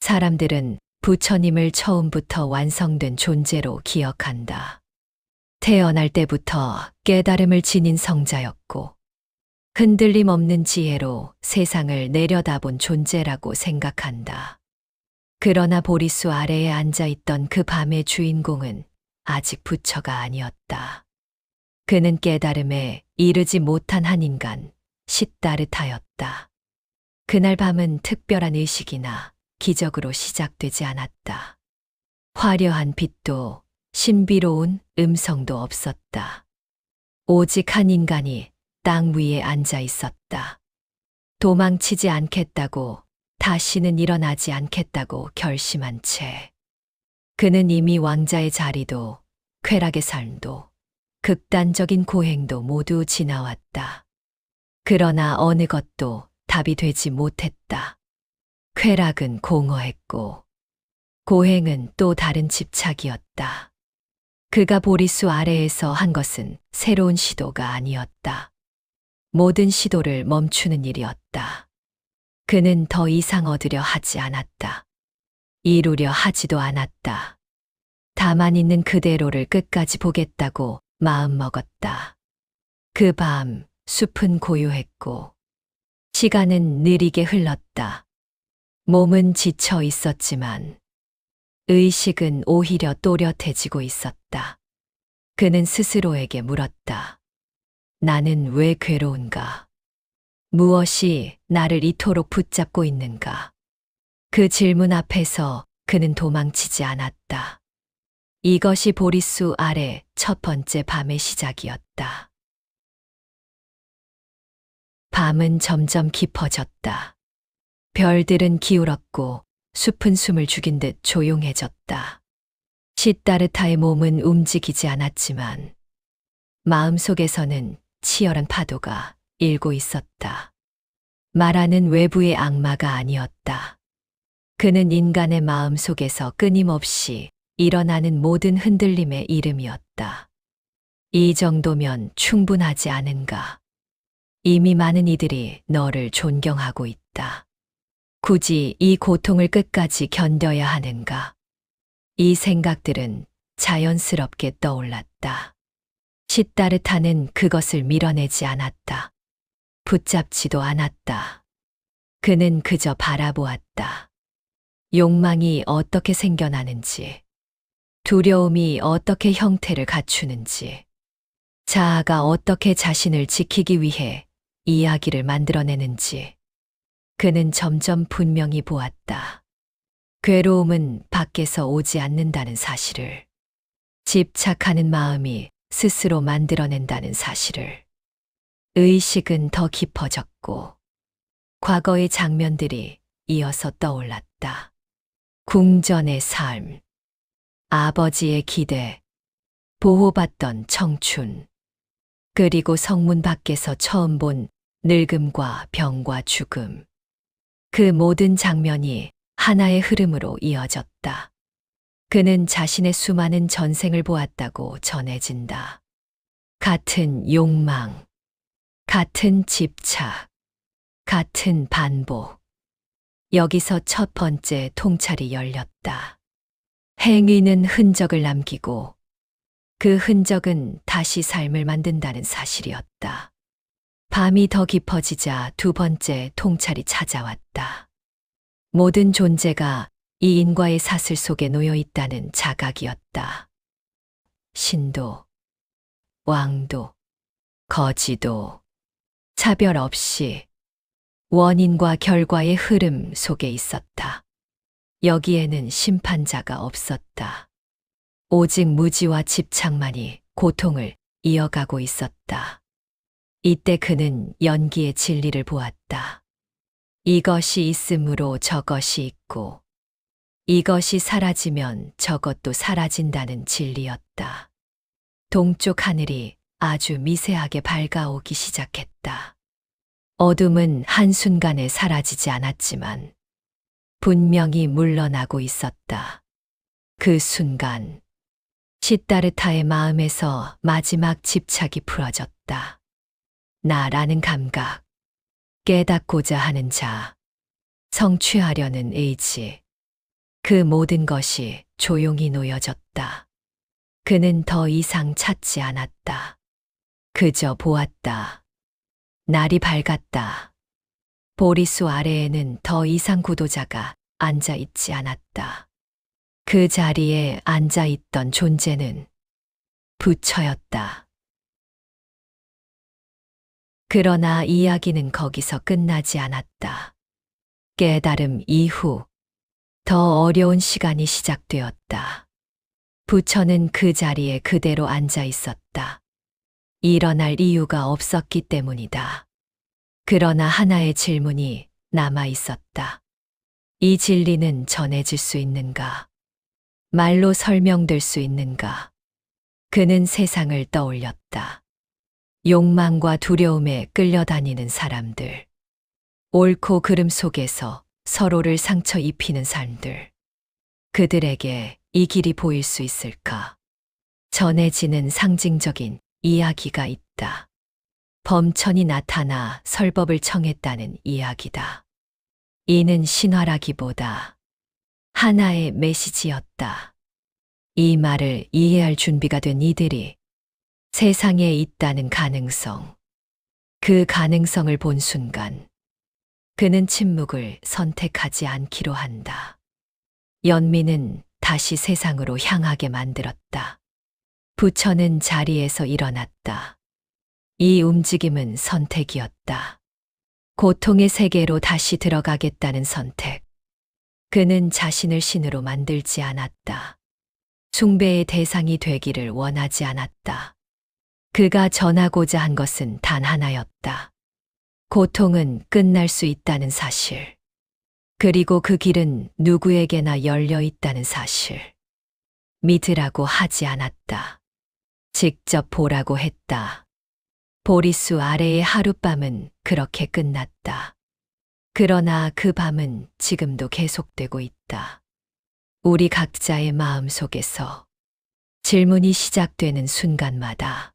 사람들은 부처님을 처음부터 완성된 존재로 기억한다. 태어날 때부터 깨달음을 지닌 성자였고, 흔들림 없는 지혜로 세상을 내려다본 존재라고 생각한다. 그러나 보리수 아래에 앉아 있던 그 밤의 주인공은 아직 부처가 아니었다. 그는 깨달음에 이르지 못한 한 인간, 시따르타였다. 그날 밤은 특별한 의식이나 기적으로 시작되지 않았다. 화려한 빛도 신비로운 음성도 없었다. 오직 한 인간이 땅 위에 앉아 있었다. 도망치지 않겠다고 다시는 일어나지 않겠다고 결심한 채. 그는 이미 왕자의 자리도 쾌락의 삶도 극단적인 고행도 모두 지나왔다. 그러나 어느 것도 답이 되지 못했다. 쾌락은 공허했고 고행은 또 다른 집착이었다. 그가 보리수 아래에서 한 것은 새로운 시도가 아니었다. 모든 시도를 멈추는 일이었다. 그는 더 이상 얻으려 하지 않았다. 이루려 하지도 않았다. 다만 있는 그대로를 끝까지 보겠다고 마음먹었다. 그 밤 숲은 고요했고 시간은 느리게 흘렀다. 몸은 지쳐 있었지만 의식은 오히려 또렷해지고 있었다. 그는 스스로에게 물었다. 나는 왜 괴로운가? 무엇이 나를 이토록 붙잡고 있는가? 그 질문 앞에서 그는 도망치지 않았다. 이것이 보리수 아래 첫 번째 밤의 시작이었다. 밤은 점점 깊어졌다. 별들은 기울었고 숲은 숨을 죽인 듯 조용해졌다. 시따르타의 몸은 움직이지 않았지만 마음속에서는 치열한 파도가 일고 있었다. 말하는 외부의 악마가 아니었다. 그는 인간의 마음 속에서 끊임없이 일어나는 모든 흔들림의 이름이었다. 이 정도면 충분하지 않은가? 이미 많은 이들이 너를 존경하고 있다. 굳이 이 고통을 끝까지 견뎌야 하는가? 이 생각들은 자연스럽게 떠올랐다. 시따르타는 그것을 밀어내지 않았다. 붙잡지도 않았다. 그는 그저 바라보았다. 욕망이 어떻게 생겨나는지, 두려움이 어떻게 형태를 갖추는지, 자아가 어떻게 자신을 지키기 위해 이야기를 만들어내는지, 그는 점점 분명히 보았다. 괴로움은 밖에서 오지 않는다는 사실을, 집착하는 마음이 스스로 만들어낸다는 사실을. 의식은 더 깊어졌고, 과거의 장면들이 이어서 떠올랐다. 궁전의 삶, 아버지의 기대, 보호받던 청춘, 그리고 성문 밖에서 처음 본 늙음과 병과 죽음. 그 모든 장면이 하나의 흐름으로 이어졌다. 그는 자신의 수많은 전생을 보았다고 전해진다. 같은 욕망, 같은 집착, 같은 반복. 여기서 첫 번째 통찰이 열렸다. 행위는 흔적을 남기고 그 흔적은 다시 삶을 만든다는 사실이었다. 밤이 더 깊어지자 두 번째 통찰이 찾아왔다. 모든 존재가 이 인과의 사슬 속에 놓여 있다는 자각이었다. 신도, 왕도, 거지도, 차별 없이 원인과 결과의 흐름 속에 있었다. 여기에는 심판자가 없었다. 오직 무지와 집착만이 고통을 이어가고 있었다. 이때 그는 연기의 진리를 보았다. 이것이 있으므로 저것이 있고, 이것이 사라지면 저것도 사라진다는 진리였다. 동쪽 하늘이 아주 미세하게 밝아오기 시작했다. 어둠은 한순간에 사라지지 않았지만, 분명히 물러나고 있었다. 그 순간, 시따르타의 마음에서 마지막 집착이 풀어졌다. 나라는 감각, 깨닫고자 하는 자, 성취하려는 의지, 그 모든 것이 조용히 놓여졌다. 그는 더 이상 찾지 않았다. 그저 보았다. 날이 밝았다. 보리수 아래에는 더 이상 구도자가 앉아 있지 않았다. 그 자리에 앉아 있던 존재는 부처였다. 그러나 이야기는 거기서 끝나지 않았다. 깨달음 이후 더 어려운 시간이 시작되었다. 부처는 그 자리에 그대로 앉아 있었다. 일어날 이유가 없었기 때문이다. 그러나 하나의 질문이 남아 있었다. 이 진리는 전해질 수 있는가? 말로 설명될 수 있는가? 그는 세상을 떠올렸다. 욕망과 두려움에 끌려다니는 사람들. 옳고 그름 속에서 서로를 상처 입히는 삶들. 그들에게 이 길이 보일 수 있을까? 전해지는 상징적인 이야기가 있다. 범천이 나타나 설법을 청했다는 이야기다. 이는 신화라기보다 하나의 메시지였다. 이 말을 이해할 준비가 된 이들이 세상에 있다는 가능성, 그 가능성을 본 순간 그는 침묵을 선택하지 않기로 한다. 연민은 다시 세상으로 향하게 만들었다. 부처는 자리에서 일어났다. 이 움직임은 선택이었다. 고통의 세계로 다시 들어가겠다는 선택. 그는 자신을 신으로 만들지 않았다. 숭배의 대상이 되기를 원하지 않았다. 그가 전하고자 한 것은 단 하나였다. 고통은 끝날 수 있다는 사실. 그리고 그 길은 누구에게나 열려 있다는 사실. 믿으라고 하지 않았다. 직접 보라고 했다. 보리수 아래의 하룻밤은 그렇게 끝났다. 그러나 그 밤은 지금도 계속되고 있다. 우리 각자의 마음 속에서 질문이 시작되는 순간마다